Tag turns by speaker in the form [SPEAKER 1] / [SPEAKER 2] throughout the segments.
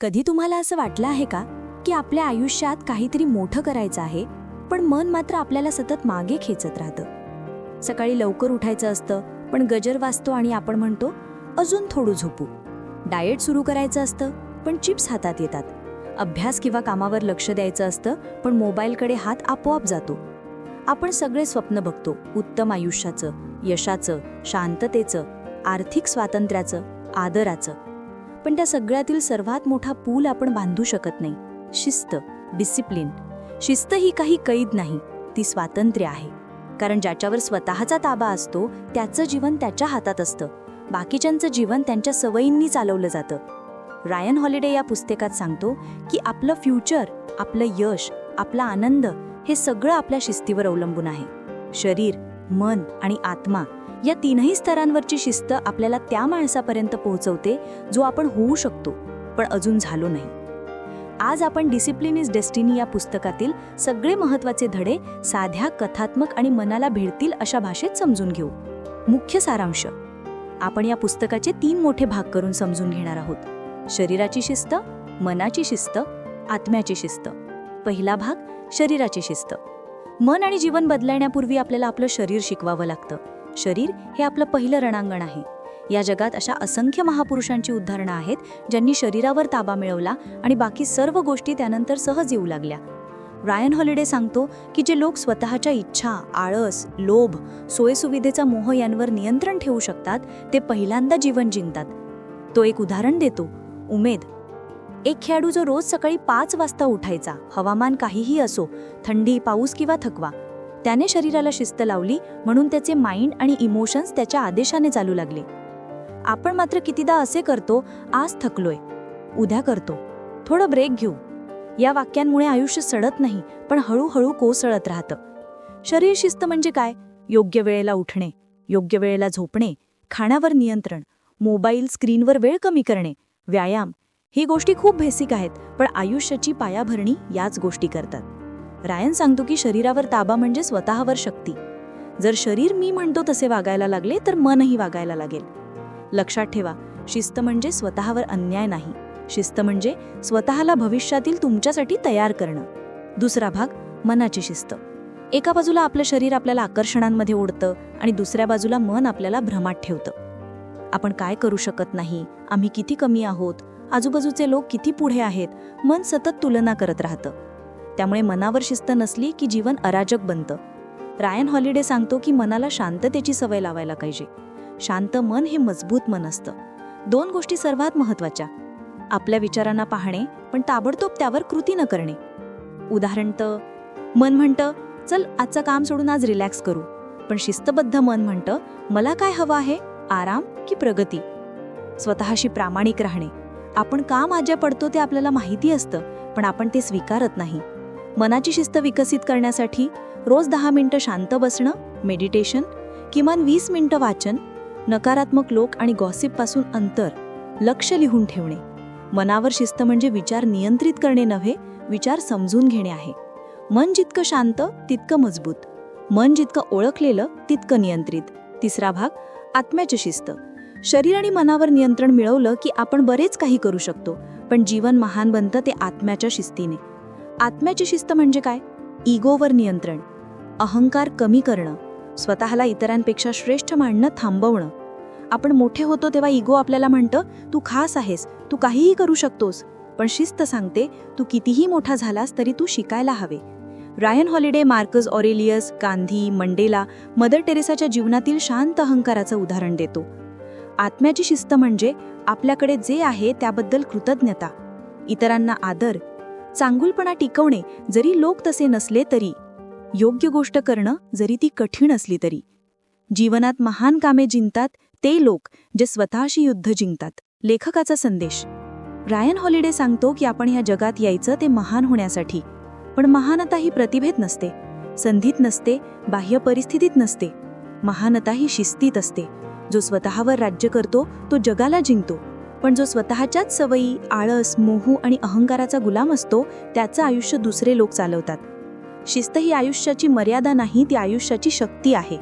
[SPEAKER 1] कधी तुम्हाला असं वाटलं आहे का की आपल्या आयुष्यात काहीतरी मोठं करायचं आहे पण मन मात्र आपल्याला सतत मागे खेचत राहतं? सकाळी लवकर उठायचं असतं पण गजर वाचतो आणि आपण म्हणतो अजून थोडं झोपू. डाएट सुरू करायचं असतं पण चिप्स हातात येतात. अभ्यास किंवा कामावर लक्ष द्यायचं असतं पण मोबाईलकडे हात आपोआप जातो. आपण सगळे स्वप्न बघतो उत्तम आयुष्याचं यशाचं शांततेचं आर्थिक स्वातंत्र्याचं आदराचं. पण त्या सगळ्यातील सर्वात मोठा पूल आपण बांधू शकत नाही. शिस्त डिसिप्लिन शिस्त ही काही कैद नाही ती स्वातंत्र्य आहे. कारण ज्याच्यावर स्वतःचा ताबा असतो त्याचं जीवन त्याच्या हातात असतं. बाकीच्यांचं जीवन त्यांच्या सवयींनी चालवलं जातं. रायन हॉलिडे या पुस्तकात सांगतो की आपलं फ्युचर आपलं यश आपला आनंद हे सगळं आपल्या शिस्तीवर अवलंबून आहे. शरीर मन आणि आत्मा या तीनही स्तरांवरची शिस्त आपल्याला त्या माणसापर्यंत पोहोचवते जो आपण होऊ शकतो पण अजून झालो नाही. आज आपण डिसिप्लिन इज डेस्टिनी या पुस्तकातील सगळे महत्त्वाचे धडे साध्या कथात्मक आणि मनाला भिडतील अशा भाषेत समजून घेऊ. मुख्य सारांश. आपण या पुस्तकाचे तीन मोठे भाग करून समजून घेणार आहोत. शरीराची शिस्त मनाची शिस्त आत्म्याची शिस्त. पहिला भाग शरीराची शिस्त. मन आणि जीवन बदलण्यापूर्वी आपल्याला आपलं शरीर शिकवावं लागतं. शरीर हे आपलं पहिलं रणांगण आहे. या जगात अशा असंख्य महापुरुषांची उदाहरणं आहेत ज्यांनी शरीरावर ताबा मिळवला आणि बाकी सर्व गोष्टी त्यानंतर सहज येऊ लागल्या. रायन हॉलिडे सांगतो की जे लोक स्वतःच्या इच्छा आळस लोभ सोयसुविधेचा मोह यांवर नियंत्रण ठेवू शकतात ते पहिल्यांदा जीवन जिंकतात. तो एक उदाहरण देतो. उमेद. एक खेळाडू जो रोज सकाळी पाच वाजता उठायचा हवामान काहीही असो थंडी पाऊस किंवा थकवा त्याने शरीराला शिस्त लावली म्हणून त्याचे माइंड आणि इमोशन्स त्याच्या आदेशाने चालू लागले. आपण मात्र कितीदा असे करतो आज थकलोय. उद्या करतो. थोडं ब्रेक घेऊ. या वाक्यांमुळे आयुष्य सडत नाही पण हळूहळू कोसळत राहतं. शरीर शिस्त म्हणजे काय? योग्य वेळेला उठणे योग्य वेळेला झोपणे खाण्यावर नियंत्रण मोबाईल स्क्रीनवर वेळ कमी करणे व्यायाम. ही गोष्टी खूप बेसिक आहेत पण आयुष्याची पायाभरणी याच गोष्टी करतात. रायन सांगतो की शरीरावर ताबा म्हणजे स्वतःवर शक्ती. जर शरीर मी म्हणतो तसे वागायला लागले तर मनही वागायला लागेल. लक्षात ठेवा शिस्त म्हणजे स्वतःवर अन्याय नाही. शिस्त म्हणजे स्वतःला भविष्यातील तुमच्यासाठी तयार करणं. दुसरा भाग मनाची शिस्त. एका बाजूला आपलं शरीर आपल्याला आकर्षणांमध्ये ओढतं आणि दुसऱ्या बाजूला मन आपल्याला भ्रमात ठेवतं. आपण काय करू शकत नाही? आम्ही किती कमी आहोत? आजूबाजूचे लोक किती पुढे आहेत? मन सतत तुलना करत राहतं. त्यामुळे मनावर शिस्त नसली की जीवन अराजक बनतं. रायन हॉलिडे सांगतो की मनाला शांततेची सवय लावायला पाहिजे. शांत मन हे मजबूत मन असतं. दोन गोष्टी सर्वात महत्त्वाच्या आपल्या विचारांना पाहणे पण ताबडतोब त्यावर कृती न करणे. उदाहरण तर मन म्हणतं चल आजचं काम सोडून आज रिलॅक्स करू. पण शिस्तबद्ध मन म्हणतं मला काय हवं आहे? आराम की प्रगती? स्वतःशी प्रामाणिक राहणे. आपण का माझ्या पडतो ते आपल्याला माहिती असतं पण आपण ते स्वीकारत नाही. मनाची शिस्त विकसित करण्यासाठी रोज दहा मिनटं शांत बसणं मेडिटेशन किमान वीस मिनटं वाचन नकारात्मक लोक आणि गॉसिपपासून अंतर लक्ष लिहून ठेवणे. मनावर शिस्त म्हणजे विचार नियंत्रित करणे नव्हे विचार समजून घेणे आहे. मन जितकं शांत तितकं मजबूत. मन जितकं ओळखलेलं तितकं नियंत्रित. तिसरा भाग आत्म्याची शिस्त. शरीर आणि मनावर नियंत्रण मिळवलं की आपण बरेच काही करू शकतो पण जीवन महान बनतं ते आत्म्याच्या शिस्तीने. आत्म्याची शिस्त म्हणजे काय? इगोवर नियंत्रण. अहंकार कमी करणं. स्वतःला इतरांपेक्षा श्रेष्ठ मांडणं थांबवणं. आपण मोठे होतो तेव्हा इगो आपल्याला म्हणतं तू खास आहेस. तू काहीही करू शकतोस. पण शिस्त सांगते तू कितीही मोठा झालास तरी तू शिकायला हवे. Ryan Holiday Marcus Aurelius Gandhi Mandela Mother टेरेसाच्या जीवनातील शांत अहंकाराचं उदाहरण देतो. आत्म्याची शिस्त म्हणजे आपल्याकडे जे आहे त्याबद्दल कृतज्ञता. इतरांना आदर चांगुलपणा टिकवणे जरी लोक तसे नसले तरी योग्य गोष्ट करणं जरी ती कठीण असली तरी. जीवनात महान कामे जिंकतात ते लोक जे स्वतःशी युद्ध जिंकतात. लेखकाचा संदेश. रायन हॉलिडे सांगतो की आपण ह्या जगात यायचं ते महान होण्यासाठी. पण महानता ही प्रतिभेत नसते. संधीत नसते बाह्य परिस्थितीत नसते. महानता ही शिस्तीत असते. जो स्वतःवर राज्य करतो तो जगाला जिंकतो. पण जो स्वतःच्याच सवयी आळस मोहू आणि अहंकाराचा गुलाम असतो त्याचं आयुष्य दुसरे लोक चालवतात. शिस्त ही आयुष्याची मर्यादा नाही ती आयुष्याची शक्ती आहे.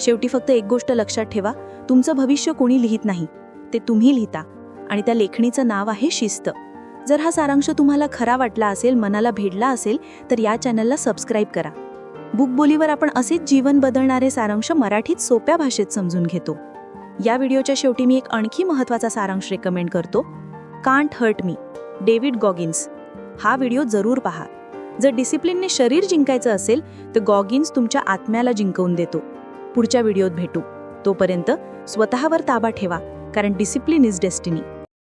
[SPEAKER 1] शेवटी फक्त एक गोष्ट लक्षात ठेवा तुमचं भविष्य कोणी लिहित नाही ते तुम्ही लिहिता. आणि त्या लेखणीचं नाव आहे शिस्त. जर हा सारांश तुम्हाला खरा वाटला असेल मनाला भेडला असेल तर या चॅनलला सबस्क्राईब करा. बुकबोलीवर आपण असेच जीवन बदलणारे सारांश मराठीत सोप्या भाषेत समजून घेतो. या व्हिडिओच्या शेवटी मी एक आणखी महत्त्वाचा सारांश रेकमेंड करतो. Can't hurt me David Goggins हा व्हिडिओ जरूर पहा. जर डिसिप्लिनने शरीर जिंकायचं असेल तर गॉगिन्स तुमच्या आत्म्याला जिंकवून देतो. पुढच्या व्हिडिओत भेटू. तोपर्यंत स्वतःवर ताबा ठेवा कारण डिसिप्लिन इज डेस्टिनी